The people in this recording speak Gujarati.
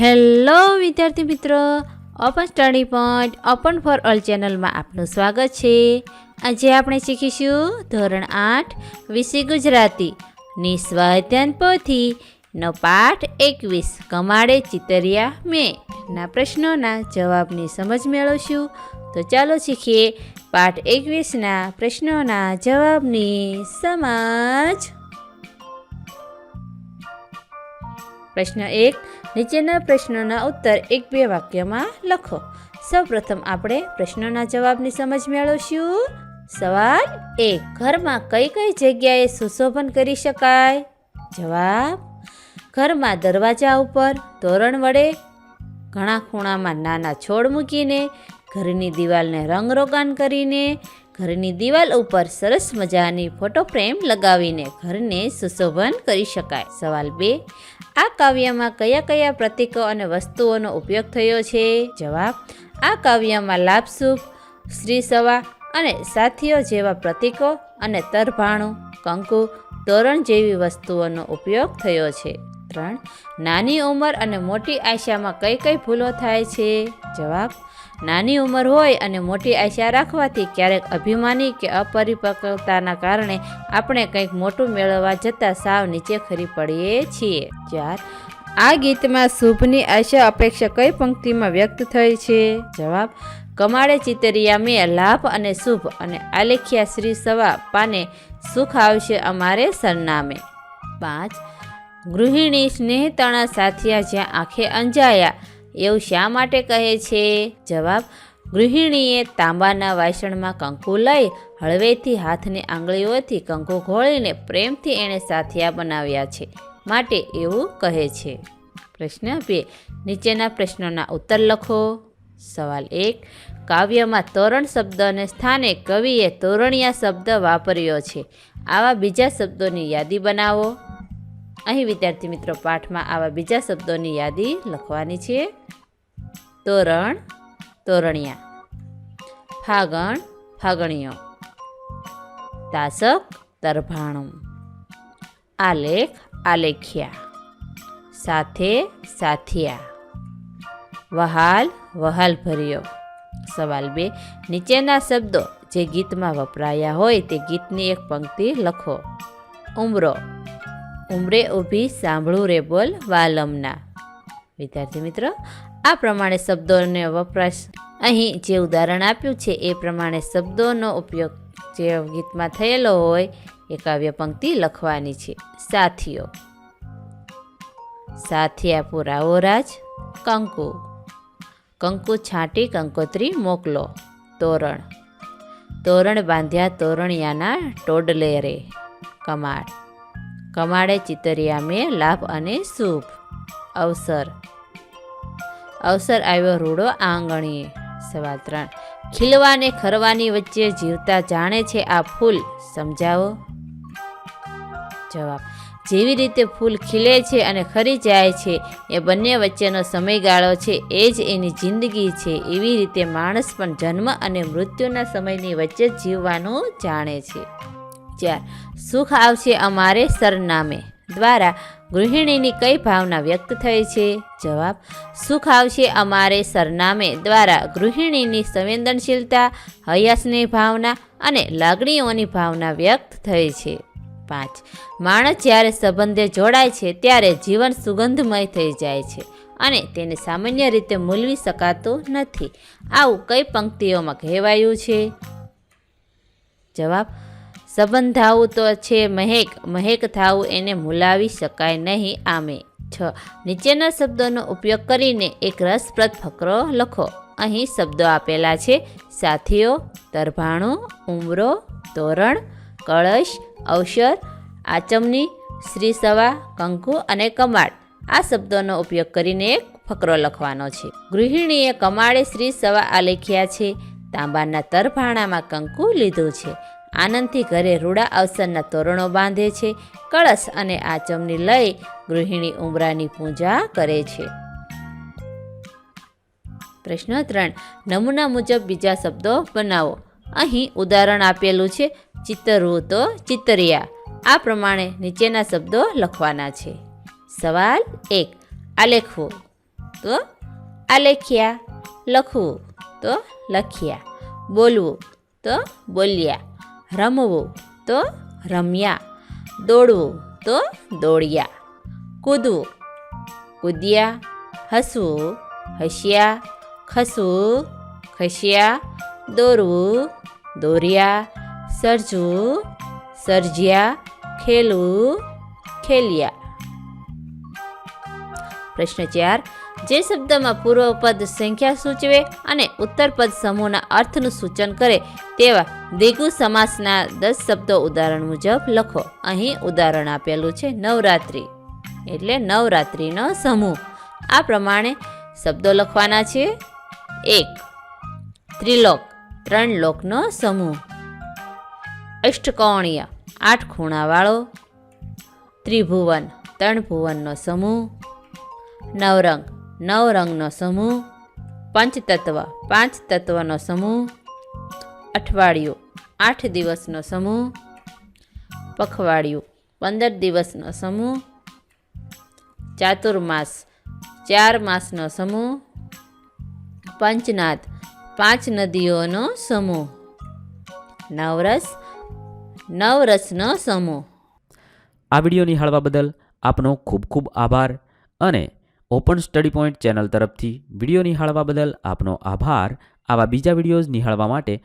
હેલો વિદ્યાર્થી મિત્રો, open study point, open for all ચેનલમાં આપનું સ્વાગત છે. આજે આપણે શીખીશું ધોરણ આઠ, વિષય ગુજરાતી ની પોથી નો પાઠ એકવીસ, કમાડે ચિતરિયા મેં. ના પ્રશ્નોના જવાબની સમજ મેળવશું. તો ચાલો શીખીએ પાઠ એકવીસના પ્રશ્નોના જવાબની સમજ. પ્રશ્ન એક, નીચેના પ્રશ્નોના ઉત્તર એક બે વાક્યમાં લખો. સૌપ્રથમ આપણે પ્રશ્નોના જવાબની સમજ મેળવશું. સવાલ એક, ઘરમાં કઈ કઈ જગ્યાએ સુશોભન કરી શકાય? જવાબ, ઘરમાં દરવાજા ઉપર તોરણ વડે, ઘણા ખૂણામાં નાના છોડ મૂકીને, ઘરની દિવાલને રંગરોગાન કરીને ઘરની દિવાલ ઉપર સરસ મજાની ફોટો ફ્રેમ લગાવીને ઘરને સુશોભન કરી શકાય. સવાલ બે, આ કાવ્યમાં કયા કયા પ્રતીકો અને વસ્તુઓનો ઉપયોગ થયો છે? જવાબ, આ કાવ્યમાં લાભસુખ શ્રી સવા અને સાથીઓ જેવા પ્રતીકો અને તરભાણું, કંકુ, તોરણ જેવી વસ્તુઓનો ઉપયોગ થયો છે. ત્રણ, નાની ઉંમર અને મોટી આશામાં કઈ કઈ ભૂલો થાય છે? જવાબ નાની ઉંમર હોય અને મોટી આશા રાખવાથી ક્યારેક અભિમાની કે અપરિપક્વતાના કારણે આપણે કંઈક મોટું મેળવવા જતાં સાવ નીચે ખરી પડીએ છીએ. ચાર. આ ગીતમાં શુભની આશા અપેક્ષા કઈ પંક્તિમાં વ્યક્ત થઈ છે? જવાબ. કમાડે ચિતરિયા મેં લાભ અને શુભ અને આલેખ્યા શ્રી સવા પાને સુખ આવશે અમારે સરનામે. પાંચ. ગૃહિણી સ્નેહતણા સાથિયા જ્યાં આંખે અંજાયા એવું શા માટે કહે છે? જવાબ, ગૃહિણીએ તાંબાના વાસણમાં કંકુ લઈ હળવેથી હાથની આંગળીઓથી કંકુ ઘોળીને પ્રેમથી એણે સાથિયા બનાવ્યા છે, માટે એવું કહે છે. પ્રશ્ન બે, નીચેના પ્રશ્નોના ઉત્તર લખો. સવાલ એક, કાવ્યમાં તોરણ શબ્દને સ્થાને કવિએ તોરણિયા શબ્દ વાપર્યો છે. આવા બીજા શબ્દોની યાદી બનાવો. અહીં વિદ્યાર્થી મિત્રો પાઠમાં આવા બીજા શબ્દોની યાદી લખવાની છે. તોરણ, તોરણિયા. ફાગણ ફાગણીઓ તાસક તરભાણું આલેખ, આલેખ્યા. સાથે, સાથિયા. વહાલ વહાલ ભર્યો સવાલ બે, નીચેના શબ્દો જે ગીતમાં વપરાયા હોય તે ગીતની એક પંક્તિ લખો. ઉમરો. ઉમરે ઊભી સાંભળું રે બોલ વાલમના. વિદ્યાર્થી મિત્રો, આ પ્રમાણે શબ્દોને વપરાશ અહીં જે ઉદાહરણ આપ્યું છે એ પ્રમાણે શબ્દોનો ઉપયોગ જે ગીતમાં થયેલો હોય એ કાવ્ય પંક્તિ લખવાની છે. સાથીઓ. સાથિયા પુરાવો રાજ, કંકુ. કંકુ છાંટી કંકોત્રી મોકલો, તોરણ. તોરણ બાંધ્યા તોરણિયાના ટોડલે રે કમાડે ચિતરિયા મેં લાભ અને શુભ. અવસર. અવસર આવ્યો રૂડો આંગણીએ. સવા ત્રણ. ખીલવાને ખરવાની વચ્ચે જીવતા જાણે છે આ ફૂલ, સમજાવો? જવાબ. જેવી રીતે ફૂલ ખીલે છે અને ખરી જાય છે, એ બંને વચ્ચેનો સમયગાળો છે, એ જ એની જિંદગી છે, એવી રીતે માણસ પણ જન્મ અને મૃત્યુના સમયની વચ્ચે જીવવાનું જાણે છે. ચાર સુખ આવશે અમારે સરનામે. દ્વારા ગૃહિણીની કઈ ભાવના વ્યક્ત થઈ છે? જવાબ, સુખ આવશે અમારે સરનામે. દ્વારા ગૃહિણીની સંવેદનશીલતા હયાસની ભાવના અને લાગણીઓની ભાવના વ્યક્ત થઈ છે. પાંચ, માણસ જ્યારે સંબંધે જોડાય છે, ત્યારે જીવન સુગંધમય થઈ જાય છે અને તેને સામાન્ય રીતે મૂલવી શકાતું નથી. આવું કઈ પંક્તિઓમાં કહેવાયું છે? જવાબ સંબંધ થાવું તો છે મહેક મહેક થાવું એને મૂલાવી શકાય નહીં આમે. છ. નીચેના શબ્દોનો ઉપયોગ કરીને એક રસપ્રદ ફકરો લખો. અહીં શબ્દો આપેલા છે સાથીઓ તરભાણું ઉમરો તોરણ કળશ, અવસર, આચમની, શ્રી સવા, કંકુ અને કમાડ. આ શબ્દોનો ઉપયોગ કરીને એક ફકરો લખવાનો છે. ગૃહિણીએ કમાડે શ્રી સવા આલેખ્યા છે. તાંબાના તરભાણામાં કંકુ લીધું છે. આનંદથી ઘરે રૂડા અવસરના તોરણો બાંધે છે, કળશ અને આચમની લઈ ગૃહિણી ઉમરાની પૂજા કરે છે. પ્રશ્ન ત્રણ, નમૂના મુજબ બીજા શબ્દો બનાવો. અહીં ઉદાહરણ આપેલું છે ચિત્તરવું તો ચિતરિયા આ પ્રમાણે નીચેના શબ્દો લખવાના છે. સવાલ એક આલેખવું તો આલેખ્યા, લખવું તો લખ્યા. બોલવું તો બોલ્યા. રમવું તો રમ્યા, દોડવું તો દોડ્યા, કૂદવું, કૂદ્યા, હસવું, હસ્યા, ખસવું, ખસ્યા, દોરવું, દોર્યા, સર્જવું, સર્જ્યા, ખેલવું, ખેલ્યા. પ્રશ્ન ચાર, જે શબ્દમાં પૂર્વપદ સંખ્યા સૂચવે અને ઉત્તરપદ સમૂહના અર્થનું સૂચન કરે તેવા દ્વિગુ સમાસના દસ શબ્દો ઉદાહરણ મુજબ લખો. અહીં ઉદાહરણ આપેલું છે નવરાત્રિ. એટલે નવરાત્રિનો સમૂહ. આ પ્રમાણે શબ્દો લખવાના છે. એક. ત્રિલોક. ત્રણ લોકનો સમૂહ. અષ્ટકોણીય. આઠ ખૂણાવાળો. ત્રિભુવન. ત્રણ ભુવનનો સમૂહ. નવરંગ. નવ રંગનો સમૂહ. પંચતત્વ. પાંચ તત્વનો સમૂહ. અઠવાડિયું. આઠ દિવસનો સમૂહ. પખવાડિયું. પંદર દિવસનો સમૂહ. ચાતુર્માસ. ચાર માસનો સમૂહ. પંચનાથ પાંચ નદીઓનો સમૂહ. નવરસ. નવરસનો સમૂહ. આ વીડિયો નિહાળવા બદલ આપનો ખૂબ ખૂબ આભાર અને ઓપન સ્ટડી પોઈન્ટ ચેનલ તરફથી વીડિયો નિહાળવા બદલ આપનો આભાર. આવા બીજા વિડીયોઝ નિહાળવા માટે